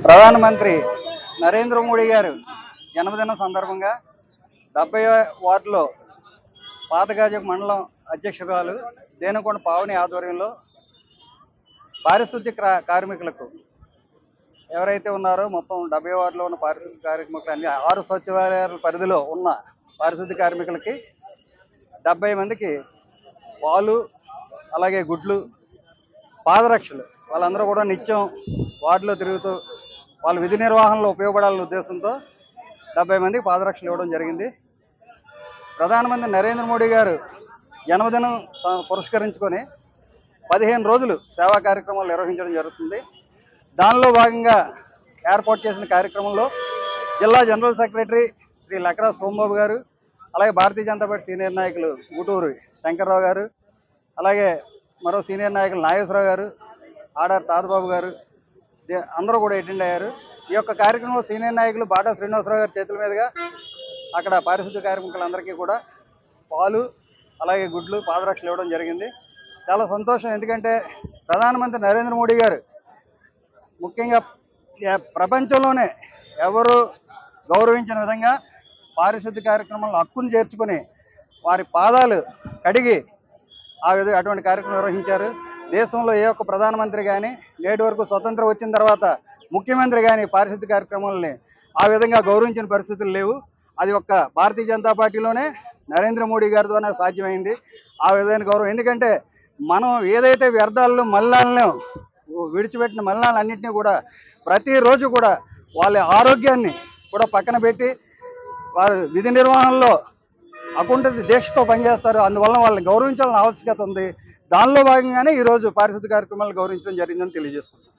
ప్రధానమంత్రి నరేంద్ర మోడీ గారు జన్మదినం సందర్భంగా డెబ్బై వార్డులో పాతగాజక మండలం అధ్యక్షురాలు దేనుకొండ పావని ఆధ్వర్యంలో పారిశుద్ధ్య కార్మికులకు ఎవరైతే ఉన్నారో మొత్తం డెబ్బై వార్డులో ఉన్న పారిశుద్ధ్య కార్మికులు అన్ని ఆరు సచివాలయాల పరిధిలో ఉన్న పారిశుద్ధ్య కార్మికులకి డెబ్బై మందికి పాలు అలాగే గుడ్లు పాదరక్షలు వాళ్ళందరూ కూడా నిత్యం వార్డులో తిరుగుతూ వాళ్ళు విధి నిర్వహణలో ఉపయోగపడాలనే ఉద్దేశంతో డెబ్బై మందికి పాదరక్షలు ఇవ్వడం జరిగింది. ప్రధానమంత్రి నరేంద్ర మోడీ గారు జన్మదినం స- పురస్కరించుకొని పదిహేను రోజులు సేవా కార్యక్రమాలు నిర్వహించడం జరుగుతుంది. దానిలో భాగంగా ఏర్పాటు చేసిన కార్యక్రమంలో జిల్లా జనరల్ సెక్రటరీ శ్రీ లక్రా సోమబాబు గారు అలాగే భారతీయ జనతా పార్టీ సీనియర్ నాయకులు గుటూరు శంకర్రావు గారు అలాగే మరో సీనియర్ నాయకులు నాగేశ్వరరావు గారు ఆడార్ తాతబాబు గారు అందరూ కూడా అటెండ్ అయ్యారు. ఈ యొక్క కార్యక్రమంలో సీనియర్ నాయకులు బాటా శ్రీనివాసరావు గారి చేతుల మీదుగా అక్కడ పారిశుద్ధ్య కార్మికులందరికీ కూడా పాలు అలాగే గుడ్లు పాదరక్షలు ఇవ్వడం జరిగింది. చాలా సంతోషం ఎందుకంటే ప్రధానమంత్రి నరేంద్ర మోడీ గారు ముఖ్యంగా ప్రపంచంలోనే ఎవరు గౌరవించిన విధంగా పారిశుద్ధ్య కార్యక్రమంలో హక్కును చేర్చుకొని వారి పాదాలు కడిగి ఆ విధంగా అటువంటి కార్యక్రమం నిర్వహించారు. దేశంలో ఏ ఒక్క ప్రధానమంత్రి కానీ నేటి వరకు స్వతంత్రం వచ్చిన తర్వాత ముఖ్యమంత్రి కానీ పారిశుద్ధ్య కార్యక్రమాలని ఆ విధంగా గౌరవించిన పరిస్థితులు లేవు. అది ఒక్క భారతీయ జనతా పార్టీలోనే నరేంద్ర మోడీ గారి ద్వారా సాధ్యమైంది. ఆ విధమైన గౌరవం. ఎందుకంటే మనం ఏదైతే వ్యర్థాలను మల్లాలను విడిచిపెట్టిన మల్లాలన్నింటినీ కూడా ప్రతిరోజు కూడా వాళ్ళ ఆరోగ్యాన్ని కూడా పక్కన పెట్టి వారు విధి నిర్వహణలో అకుంఠ దీక్షతో పనిచేస్తారు. అందువల్ల వాళ్ళని గౌరవించాలని ఆవశ్యకత ఉంది. దానిలో భాగంగానే ఈరోజు పారిశుద్ధ్య కార్యక్రమాలు గౌరవించడం జరిగిందని తెలియజేసుకుంటాం